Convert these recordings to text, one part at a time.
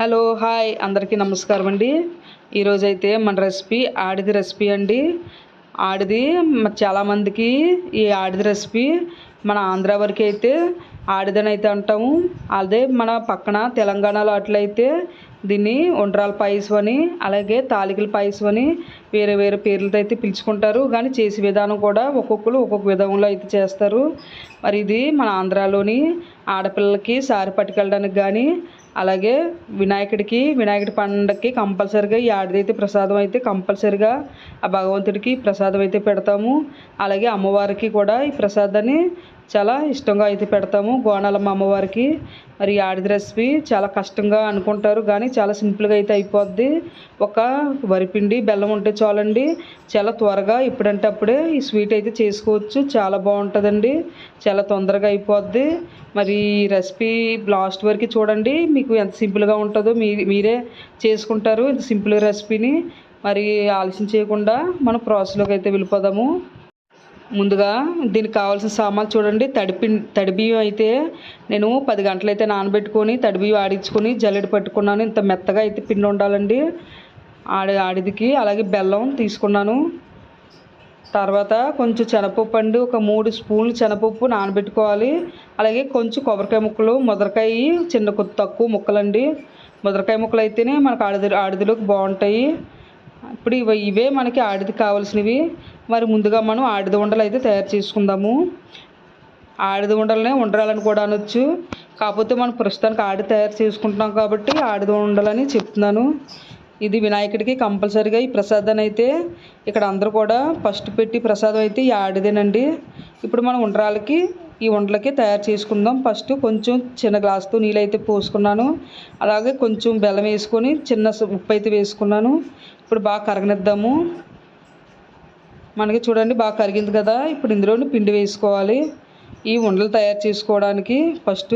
Hello hi. అందరికీ నమస్కారం అండి. ఈరోజైతే మన రెసిపీ ఆడిది రెసిపీ అండి. ఆడిది చాలామందికి ఈ ఆడిది రెసిపీ మన ఆంధ్ర వరకు అయితే ఆడిదని అయితే అంటాము. అదే మన పక్కన తెలంగాణలో అట్లయితే దీన్ని ఉండ్రాల పాయసం అని అలాగే తాలికల పాయసం అని వేరే వేరే పేర్లతో అయితే పిలుచుకుంటారు. కానీ చేసే విధానం కూడా ఒక్కొక్కరు ఒక్కొక్క విధంలో అయితే చేస్తారు. మరి ఇది మన ఆంధ్రాలోని ఆడపిల్లలకి సారి పట్టుకెళ్ళడానికి కానీ అలాగే వినాయకుడికి వినాయకుడి పండగకి కంపల్సరిగా ఈ ఆడిదైతే ప్రసాదం అయితే కంపల్సరిగా ఆ భగవంతుడికి ప్రసాదం అయితే పెడతాము. అలాగే అమ్మవారికి కూడా ఈ ప్రసాదాన్ని చాలా ఇష్టంగా అయితే పెడతాము గోనాలమ్మ అమ్మవారికి. మరి ఆడిది రెసిపీ చాలా కష్టంగా అనుకుంటారు కానీ చాలా సింపుల్గా అయితే అయిపోద్ది. ఒక వరిపిండి బెల్లం ఉంటే చాలండి. చాలా త్వరగా ఇప్పుడంటే అప్పుడే ఈ స్వీట్ అయితే చేసుకోవచ్చు. చాలా బాగుంటుందండి. చాలా తొందరగా అయిపోద్ది. మరి ఈ రెసిపీ లాస్ట్ వరకు చూడండి. మీకు ఎంత సింపుల్గా ఉంటుందో మీ మీరే చేసుకుంటారు. ఇంత సింపుల్ రెసిపీని. మరి ఆలస్యం చేయకుండా మనం ప్రాసెస్లోకి అయితే వెళ్ళిపోదాము. ముందుగా దీనికి కావాల్సిన సామాన్లు చూడండి. తడిపి తడి బియ్యం అయితే నేను పది గంటలు అయితే నానబెట్టుకొని తడి బియ్యం ఆడించుకొని జల్లెడ పట్టుకున్నాను. ఇంత మెత్తగా అయితే పిండి ఉండాలండి. ఆడి ఆడిదికి. అలాగే బెల్లం తీసుకున్నాను. తర్వాత కొంచెం శనపప్పు అండి. ఒక మూడు స్పూన్లు శనపప్పు నానబెట్టుకోవాలి. అలాగే కొంచెం కొబ్బరికాయ ముక్కలు ముదరకాయ చిన్న కొద్ది తక్కువ ముక్కలండి. ముదరకాయ ముక్కలు అయితేనే మనకు ఆడిది ఆడిదిలోకి బాగుంటాయి. ఇప్పుడు ఇవే మనకి ఆడిది కావాల్సినవి. మరి ముందుగా మనం ఆడిద ఉండలు అయితే తయారు చేసుకుందాము. ఆడిద ఉండలనే ఉండరాలని కూడా అనొచ్చు. కాకపోతే మనం ప్రస్తుతానికి ఆడి తయారు చేసుకుంటున్నాం కాబట్టి ఆడిద ఉండాలని చెప్తున్నాను. ఇది వినాయకుడికి కంపల్సరిగా ఈ ప్రసాదాన్ని అయితే ఇక్కడ అందరూ కూడా ఫస్ట్ పెట్టి ప్రసాదం అయితే ఈ ఆడిదేనండి. ఇప్పుడు మనం ఉండరాలకి ఈ ఉండలకి తయారు చేసుకుందాం. ఫస్ట్ కొంచెం చిన్న గ్లాస్తో నీళ్ళు అయితే పోసుకున్నాను. అలాగే కొంచెం బెల్లం వేసుకొని చిన్న ఉప్పు అయితే వేసుకున్నాను. ఇప్పుడు బాగా కరగనిద్దాము. మనకి చూడండి బాగా కరిగింది కదా. ఇప్పుడు ఇందులోని పిండి వేసుకోవాలి. ఈ ఉండలు తయారు చేసుకోవడానికి ఫస్ట్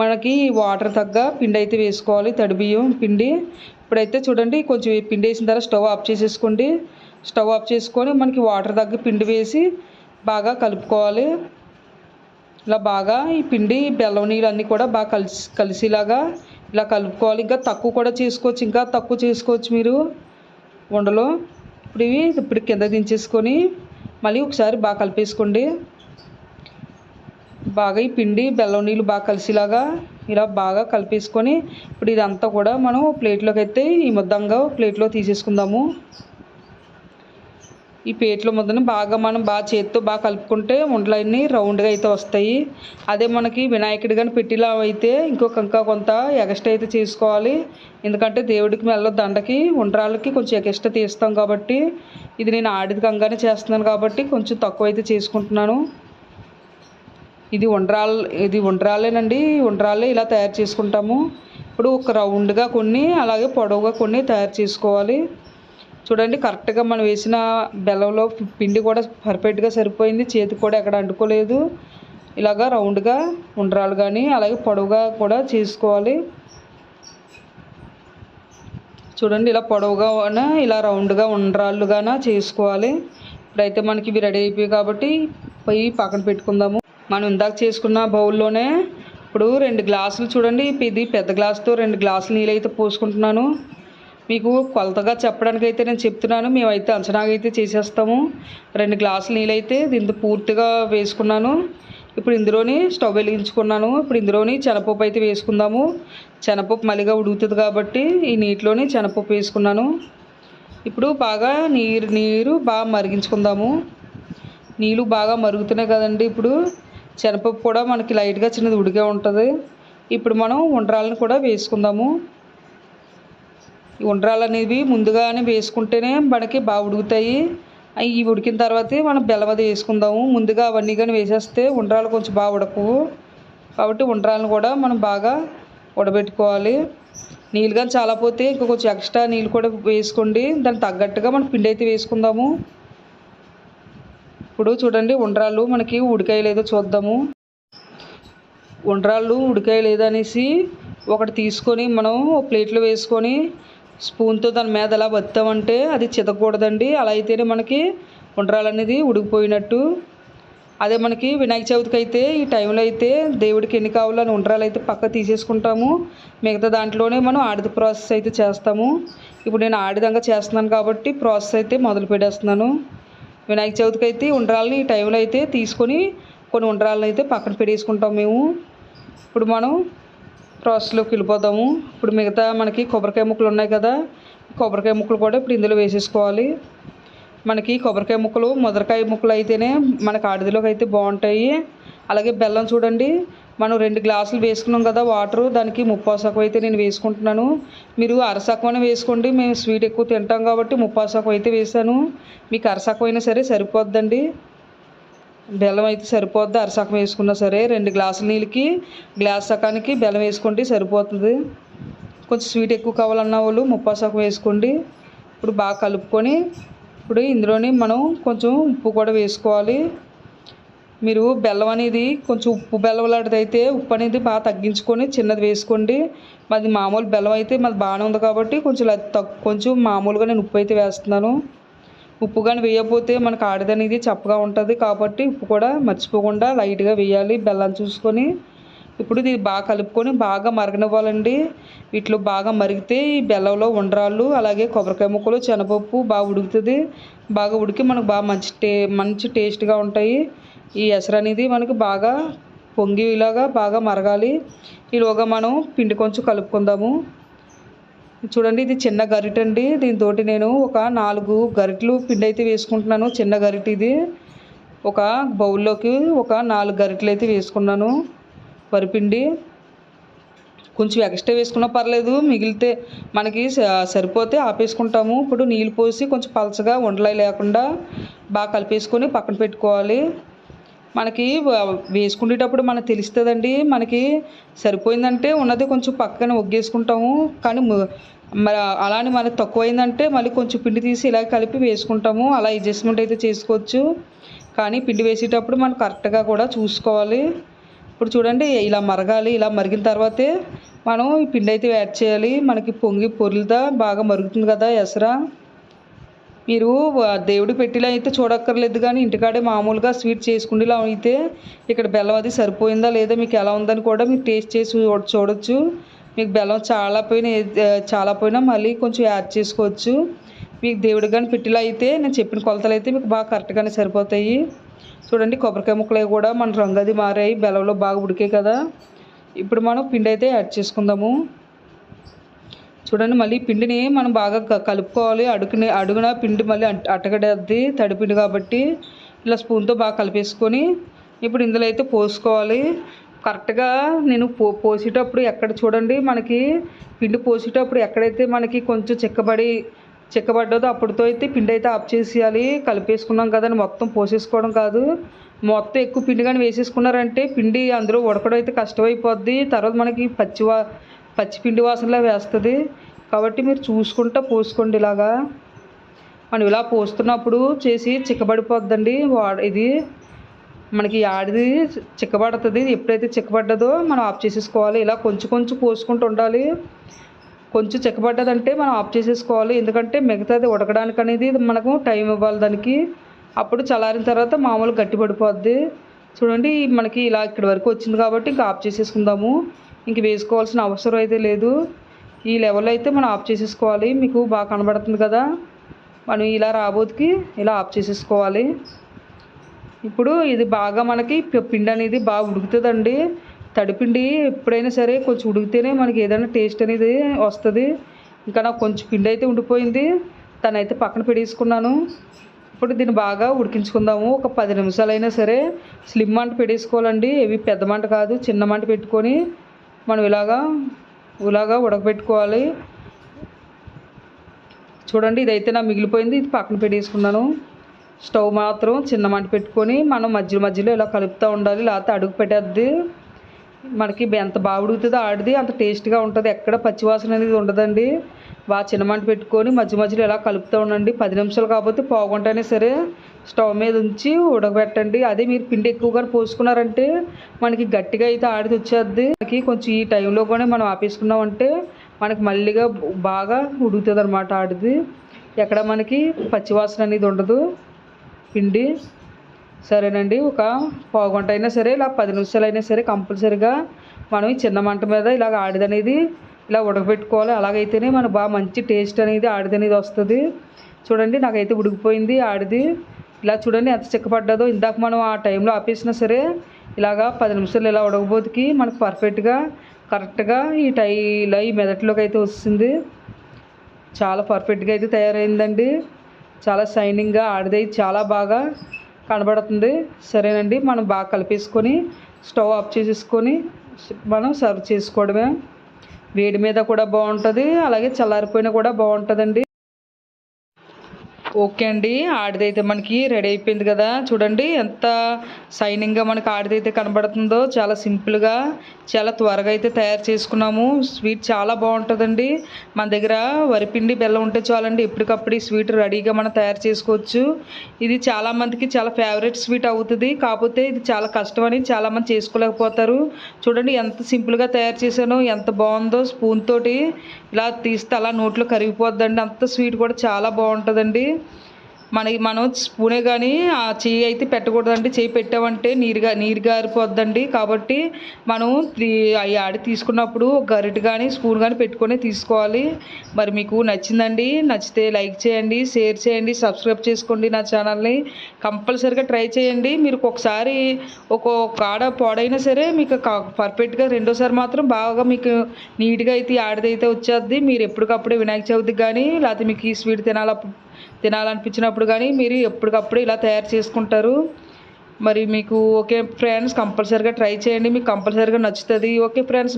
మనకి వాటర్ తగ్గ పిండి అయితే వేసుకోవాలి. తడి బియ్యం పిండి. ఇప్పుడైతే చూడండి కొంచెం పిండి వేసిన తర్వాత స్టవ్ ఆఫ్ చేసేసుకోండి. స్టవ్ ఆఫ్ చేసుకొని మనకి వాటర్ తగ్గ పిండి వేసి బాగా కలుపుకోవాలి. ఇలా బాగా ఈ పిండి బెల్లం నీళ్ళు అన్నీ కూడా బాగా కలిసి కలిసేలాగా ఇలా కలుపుకోవాలి. ఇంకా తక్కువ కూడా చేసుకోవచ్చు. ఇంకా తక్కువ చేసుకోవచ్చు మీరు ఉండలో. ఇప్పుడు ఇవి ఇప్పుడు కింద దించేసుకొని మళ్ళీ ఒకసారి బాగా కలిపేసుకోండి. బాగా ఈ పిండి బెల్లం నీళ్ళు బాగా కలిసేలాగా ఇలా బాగా కలిపేసుకొని ఇప్పుడు ఇదంతా కూడా మనం ప్లేట్లోకి అయితే ఈ ముద్దంగా ప్లేట్లో తీసేసుకుందాము. ఈ పేట్ల ముద్దను బాగా మనం బాగా చేతితో బాగా కలుపుకుంటే ఉండలన్నీ రౌండ్గా అయితే వస్తాయి. అదే మనకి వినాయకుడి కానీ పెట్టిలా అయితే ఇంకొక ఇంకా కొంత ఎగస్ట్రా అయితే చేసుకోవాలి. ఎందుకంటే దేవుడికి మెల్ల దండకి ఉండ్రాలకి కొంచెం ఎగస్ట్రా తీస్తాం కాబట్టి ఇది నేను ఆడిది కంగానే చేస్తున్నాను కాబట్టి కొంచెం తక్కువ అయితే చేసుకుంటున్నాను. ఇది ఉండ్రాల్ ఇది ఉండ్రాలేనండి ఉండ్రాలే ఇలా తయారు చేసుకుంటాము. ఇప్పుడు ఒక రౌండ్గా కొన్ని అలాగే పొడవుగా కొన్ని తయారు చేసుకోవాలి. చూడండి కరెక్ట్గా మనం వేసిన బెల్లంలో పిండి కూడా పర్ఫెక్ట్గా సరిపోయింది. చేతికి కూడా ఎక్కడ అంటుకోలేదు. ఇలాగా రౌండ్గా ఉండరాలు కానీ అలాగే పొడవుగా కూడా చేసుకోవాలి. చూడండి ఇలా పొడవుగా ఇలా రౌండ్గా ఉండరాళ్ళుగానా చేసుకోవాలి. ఇప్పుడైతే మనకి ఇవి రెడీ అయిపోయాయి కాబట్టి పోయి పక్కన పెట్టుకుందాము. మనం ఇందాక చేసుకున్న బౌల్లోనే ఇప్పుడు రెండు గ్లాసులు చూడండి ఇది పెద్ద గ్లాసుతో రెండు గ్లాసులు నీళ్ళు అయితే పోసుకుంటున్నాను. మీకు కొలతగా చెప్పడానికి అయితే నేను చెప్తున్నాను. మేమైతే అంచనాగా అయితే చేసేస్తాము. రెండు గ్లాసులు నీళ్ళైతే దీంతో పూర్తిగా వేసుకున్నాను. ఇప్పుడు ఇందులోని స్టవ్ వెలిగించుకున్నాను. ఇప్పుడు ఇందులోని శనపప్పు అయితే వేసుకుందాము. శనపప్పు మళ్ళీగా ఉడుకుతుంది కాబట్టి ఈ నీటిలోని శనపప్పు వేసుకున్నాను. ఇప్పుడు బాగా నీరు నీరు బాగా మరిగించుకుందాము. నీళ్ళు బాగా మరుగుతున్నాయి కదండి ఇప్పుడు. శనపప్పు కూడా మనకి లైట్గా చిన్నది ఉడికే ఉంటుంది. ఇప్పుడు మనం ఉండ్రాలను కూడా వేసుకుందాము. ఈ ఉండ్రాలు అనేవి ముందుగానే వేసుకుంటేనే మనకి బాగా ఉడుకుతాయి. అవి ఇవి ఉడికిన తర్వాతే మనం బెల్లం అది వేసుకుందాము. ముందుగా అవన్నీ కానీ వేసేస్తే ఉండ్రాలు కొంచెం బాగా ఉడకవు. కాబట్టి ఉండ్రాలను కూడా మనం బాగా ఉడబెట్టుకోవాలి. నీళ్ళు కానీ చాలా పోతే ఇంకా కొంచెం ఎక్స్ట్రా నీళ్ళు కూడా వేసుకోండి. దానికి తగ్గట్టుగా మనం పిండి అయితే వేసుకుందాము. ఇప్పుడు చూడండి ఉండ్రాళ్ళు మనకి ఉడికాయ లేదో చూద్దాము. ఉండ్రాళ్ళు ఉడికాయ లేదనేసి ఒకటి తీసుకొని మనం ప్లేట్లో వేసుకొని స్పూన్తో దాని మీద అలా వత్తామంటే అది చితకూడదండి. అలా అయితేనే మనకి ఉండ్రాలు అనేది ఉడికిపోయినట్టు. అదే మనకి వినాయక చవితికి అయితే ఈ టైంలో అయితే దేవుడికి ఎన్ని కావాలో అని ఉండ్రాలు అయితే పక్క తీసేసుకుంటాము. మిగతా దాంట్లోనే మనం ఆడిద ప్రాసెస్ అయితే చేస్తాము. ఇప్పుడు నేను ఆడిదంగా చేస్తున్నాను కాబట్టి ప్రాసెస్ అయితే మొదలు పెట్టేస్తున్నాను. వినాయక చవితికి అయితే ఉండ్రాలని ఈ టైంలో అయితే తీసుకొని కొన్ని ఉండ్రాలను అయితే పక్కన పెట్టేసుకుంటాం మేము. ఇప్పుడు మనం ప్రాసెస్లోకి వెళ్ళిపోదాము. ఇప్పుడు మిగతా మనకి కొబ్బరికాయ ముక్కలు ఉన్నాయి కదా కొబ్బరికాయ ముక్కలు కూడా ఇప్పుడు ఇందులో వేసేసుకోవాలి. మనకి కొబ్బరికాయ ముక్కలు ముదరకాయ ముక్కలు అయితేనే మనకి ఆడిదిలోకి అయితే బాగుంటాయి. అలాగే బెల్లం చూడండి మనం రెండు గ్లాసులు వేసుకున్నాం కదా వాటర్ దానికి ముప్పావు సగం అయితే నేను వేసుకుంటున్నాను. మీరు అరసకమైన వేసుకోండి మేము స్వీట్ ఎక్కువ తింటాం కాబట్టి ముప్పావు సగం అయితే వేసాను మీకు అరసకం అయినా సరే సరిపోద్దండి. బెల్లం అయితే సరిపోద్ది. అరసకం వేసుకున్నా సరే రెండు గ్లాసుల నీళ్ళకి గ్లాస్ సకానికి బెల్లం వేసుకోండి సరిపోతుంది. కొంచెం స్వీట్ ఎక్కువ కావాలన్న వాళ్ళు ముప్పావు సగం వేసుకోండి. ఇప్పుడు బాగా కలుపుకొని ఇప్పుడు ఇందులోని మనం కొంచెం ఉప్పు కూడా వేసుకోవాలి. మీరు బెల్లం అనేది కొంచెం ఉప్పు బెల్లం లాంటిది అయితే ఉప్పు అనేది బాగా తగ్గించుకొని చిన్నది వేసుకోండి. మాది మామూలు బెల్లం అయితే మాది బాగానే ఉంది కాబట్టి కొంచెం ల- కొంచెం మామూలుగా నేను ఉప్పు అయితే వేస్తున్నాను. ఉప్పు కానీ వేయకపోతే మనకు ఆడిదనేది చప్పగా ఉంటుంది కాబట్టి ఉప్పు కూడా మర్చిపోకుండా లైట్గా వేయాలి. బెల్లం చూసుకొని ఇప్పుడు ఇది బాగా కలుపుకొని బాగా మరగనివ్వాలండి. వీటిలో బాగా మరిగితే ఈ బెల్లంలో ఉండరాళ్ళు అలాగే కొబ్బరికాయ ముక్కలు శనగపప్పు బాగా ఉడుకుతుంది. బాగా ఉడికి మనకు బాగా మంచి టే మంచి టేస్ట్గా ఉంటాయి. ఈ ఎసరు అనేది మనకి బాగా పొంగి ఇలాగా బాగా మరగాలి. ఈలోగా మనం పిండి కొంచెం కలుపుకుందాము. చూడండి ఇది చిన్న గరిట అండి. దీంతో నేను ఒక నాలుగు గరిటెలు పిండి అయితే వేసుకుంటున్నాను. చిన్న గరిటె ఇది. ఒక బౌల్లోకి ఒక నాలుగు గరిటెలు అయితే వేసుకున్నాను. వరిపిండి కొంచెం ఎక్స్ట్రా వేసుకున్నా పర్లేదు. మిగిలితే మనకి సరిపోతే ఆపేసుకుంటాము. ఇప్పుడు నీళ్ళు పోసి కొంచెం పలచగా ఉండలే లేకుండా బాగా కలిపేసుకొని పక్కన పెట్టుకోవాలి. మనకి వేసుకునేటప్పుడు మనకు తెలుస్తుందండి. మనకి సరిపోయిందంటే ఉన్నది కొంచెం పక్కన ఒగ్గేసుకుంటాము. కానీ మరి అలానే మనకి తక్కువైందంటే మళ్ళీ కొంచెం పిండి తీసి ఇలా కలిపి వేసుకుంటాము. అలా అడ్జస్ట్మెంట్ అయితే చేసుకోవచ్చు. కానీ పిండి వేసేటప్పుడు మనం కరెక్ట్గా కూడా చూసుకోవాలి. ఇప్పుడు చూడండి ఇలా మరగాలి ఇలా మరిగిన తర్వాతే మనం ఈ పిండి అయితే యాడ్ చేయాలి. మనకి పొంగి పొరులుదా బాగా మరుగుతుంది కదా ఎసరా. మీరు దేవుడు దేవుడి అయితే చూడక్కర్లేదు కానీ ఇంటికాడే మామూలుగా స్వీట్ చేసుకునేలా అయితే ఇక్కడ బెల్లం అది సరిపోయిందా లేదా మీకు ఎలా ఉందని కూడా మీరు టేస్ట్ చేసి చూడొచ్చు. మీకు బెల్లం చాలా పోయినా చాలా పోయినా మళ్ళీ కొంచెం యాడ్ చేసుకోవచ్చు. మీకు దేవుడి కానీ పెట్టిలో అయితే నేను చెప్పిన కొలతలు అయితే మీకు బాగా కరెక్ట్గానే సరిపోతాయి. చూడండి కొబ్బరికాయ ముక్కలు కూడా మన రంగు అది మారాయి బెల్లంలో బాగా ఉడికాయి కదా. ఇప్పుడు మనం పిండి అయితే యాడ్ చేసుకుందాము. చూడండి మళ్ళీ పిండిని మనం బాగా క- కలుపుకోవాలి. అడుగుని అడుగున పిండి మళ్ళీ అట్- అట్టగడద్ది తడిపిండి కాబట్టి ఇలా స్పూన్తో బాగా కలిపేసుకొని ఇప్పుడు ఇందులో అయితే పోసుకోవాలి. కరెక్ట్గా నేను పో పోసేటప్పుడు ఎక్కడ చూడండి మనకి పిండి పోసేటప్పుడు ఎక్కడైతే మనకి కొంచెం చిక్కబడి చిక్కబడ్డదో అప్పుడుతో అయితే పిండి అయితే ఆఫ్ చేసేయాలి. కలిపేసుకున్నాం కదని మొత్తం పోసేసుకోవడం కాదు. మొత్తం ఎక్కువ పిండి కానీ వేసేసుకున్నారంటే పిండి అందులో ఉడకడం అయితే కష్టమైపోద్ది. తర్వాత మనకి పచ్చివా పచ్చిపిండి వాసనలా వేస్తుంది. కాబట్టి మీరు చూసుకుంటా పోసుకోండి ఇలాగా. మనం ఇలా పోస్తున్నప్పుడు చేసి చిక్కబడిపోద్దండి. ఇది మనకి ఆడిది చిక్కబడుతుంది. ఎప్పుడైతే చిక్కబడ్డదో మనం ఆఫ్ చేసేసుకోవాలి. ఇలా కొంచెం కొంచెం పోసుకుంటూ ఉండాలి. కొంచెం చిక్కబడ్డదంటే మనం ఆఫ్ చేసేసుకోవాలి. ఎందుకంటే మిగతాది ఉడకడానికి అనేది మనకు టైం ఇవ్వాలి దానికి. అప్పుడు చల్లారిన తర్వాత మామూలు గట్టి పడిపోద్ది చూడండి మనకి ఇలా ఇక్కడి వరకు వచ్చింది కాబట్టి ఇంకా ఆఫ్ చేసేసుకుందాము. ఇంక వేసుకోవాల్సిన అవసరం అయితే లేదు. ఈ లెవెల్లో అయితే మనం ఆఫ్ చేసేసుకోవాలి. మీకు బాగా కనబడుతుంది కదా? మనం ఇలా రాబోతుకి ఇలా ఆఫ్ చేసేసుకోవాలి. ఇప్పుడు ఇది బాగా మనకి పిండి అనేది బాగా ఉడుకుతుందండి. తడిపిండి ఎప్పుడైనా సరే కొంచెం ఉడికితేనే మనకి ఏదైనా టేస్ట్ అనేది వస్తుంది. ఇంకా నాకు కొంచెం పిండి అయితే ఉండిపోయింది. తనైతే పక్కన పెట్టేసుకున్నాను. ఇప్పుడు దీన్ని బాగా ఉడికించుకుందాము. ఒక పది నిమిషాలైనా సరే. స్లిమ్ మంట పెట్టేసుకోవాలండి. ఇవి పెద్ద మంట కాదు చిన్న మంట పెట్టుకొని మనం ఇలాగా ఇలాగా ఉడకబెట్టుకోవాలి. చూడండి ఇదైతే నా మిగిలిపోయింది ఇది పక్కన పెట్టేసుకున్నాను. స్టవ్ మాత్రం చిన్న మంట పెట్టుకొని మనం మధ్య మధ్యలో ఇలా కలుపుతూ ఉండాలి లేకపోతే అడుగు పెట్టేద్ది. మనకి ఎంత బాగా ఉడుగుతుందో ఆడిది అంత టేస్ట్గా ఉంటుంది. ఎక్కడ పచ్చివాసన అనేది ఉండదండి. బాగా చిన్న మంట పెట్టుకొని మధ్య మధ్యలో ఇలా కలుపుతూ ఉండండి. పది నిమిషాలు కాకపోతే పోగొంటైనా సరే స్టవ్ మీద ఉంచి ఉడకబెట్టండి. అదే మీరు పిండి ఎక్కువగా పోసుకున్నారంటే మనకి గట్టిగా అయితే ఆడిది వచ్చేద్ది. మనకి కొంచెం ఈ టైంలో కూడా మనం ఆపేసుకున్నామంటే మనకి మళ్ళీగా బాగా ఉడుకుతుంది అనమాట ఆడిది ఎక్కడ మనకి పచ్చివాసన అనేది ఉండదు. పిండి సరేనండి. ఒక పావు అయినా సరే ఇలా పది నిమిషాలు అయినా సరే కంపల్సరిగా మనం ఈ చిన్న మంట మీద ఇలాగ ఆడిది అనేది ఇలా ఉడకబెట్టుకోవాలి. అలాగైతేనే మనకు బాగా మంచి టేస్ట్ అనేది ఆడిది అనేది వస్తుంది. చూడండి నాకైతే ఉడికిపోయింది ఆడిది. ఇలా చూడండి ఎంత చిక్కపడ్డదో. ఇందాక మనం ఆ టైంలో ఆపేసినా సరే ఇలాగా పది నిమిషాలు ఇలా ఉడకబోతుకి మనకు పర్ఫెక్ట్గా కరెక్ట్గా ఈ టై ఇలా ఈ మెదట్లోకి అయితే వస్తుంది. చాలా పర్ఫెక్ట్గా అయితే తయారైందండి. చాలా షైనింగ్గా ఆడిది చాలా బాగా కనబడుతుంది. సరేనండి మనం బాగా కలిపేసుకొని స్టవ్ ఆఫ్ చేసేసుకొని మనం సర్వ్ చేసుకోవడమే. వేడి మీద కూడా బాగుంటుంది అలాగే చల్లారిపోయిన కూడా బాగుంటుందండి. ఓకే అండి. ఆడిదైతే మనకి రెడీ అయిపోయింది కదా. చూడండి ఎంత షైనింగ్గా మనకి ఆడిదైతే కనబడుతుందో చాలా సింపుల్గా చాలా త్వరగా అయితే తయారు చేసుకున్నాము. స్వీట్ చాలా బాగుంటుందండి. మన దగ్గర వరిపిండి బెల్లం ఉంటే చాలండి. ఎప్పటికప్పుడు ఈ స్వీట్ రెడీగా మనం తయారు చేసుకోవచ్చు. ఇది చాలామందికి చాలా ఫేవరెట్ స్వీట్ అవుతుంది. కాకపోతే ఇది చాలా కష్టం అని చాలామంది చేసుకోలేకపోతారు. చూడండి ఎంత సింపుల్గా తయారు చేశానో ఎంత బాగుందో స్పూన్ తోటి. ఇలా తీస్తే అలా నోట్లో కరిగిపోద్దండి. అంత స్వీట్ కూడా చాలా బాగుంటుందండి. మనకి మనం స్పూనే కానీ ఆ చేయి అయితే పెట్టకూడదండి. చేయి పెట్టామంటే నీరుగా నీరు గారిపోద్దండి. కాబట్టి మనం అవి ఆడి తీసుకున్నప్పుడు గరిట కానీ స్పూన్ కానీ పెట్టుకొని తీసుకోవాలి. మరి మీకు నచ్చిందండి నచ్చితే లైక్ చేయండి షేర్ చేయండి సబ్స్క్రైబ్ చేసుకోండి నా ఛానల్ని. కంపల్సరీగా ట్రై చేయండి. మీరు ఒకసారి ఒక కాడ పాడైనా సరే మీకు పర్ఫెక్ట్గా రెండోసారి మాత్రం బాగా మీకు నీట్గా అయితే ఆడిదైతే వచ్చేది మీరు ఎప్పటికప్పుడే వినాయక చవితికి కానీ లేకపోతే మీకు ఈ స్వీట్ తినాల తినాలనిపించినప్పుడు కానీ మీరు ఎప్పటికప్పుడు ఇలా తయారు చేసుకుంటారు. మరి మీకు ఓకే ఫ్రెండ్స్ కంపల్సరీగా ట్రై చేయండి. మీకు కంపల్సరీగా నచ్చుతుంది. Okay friends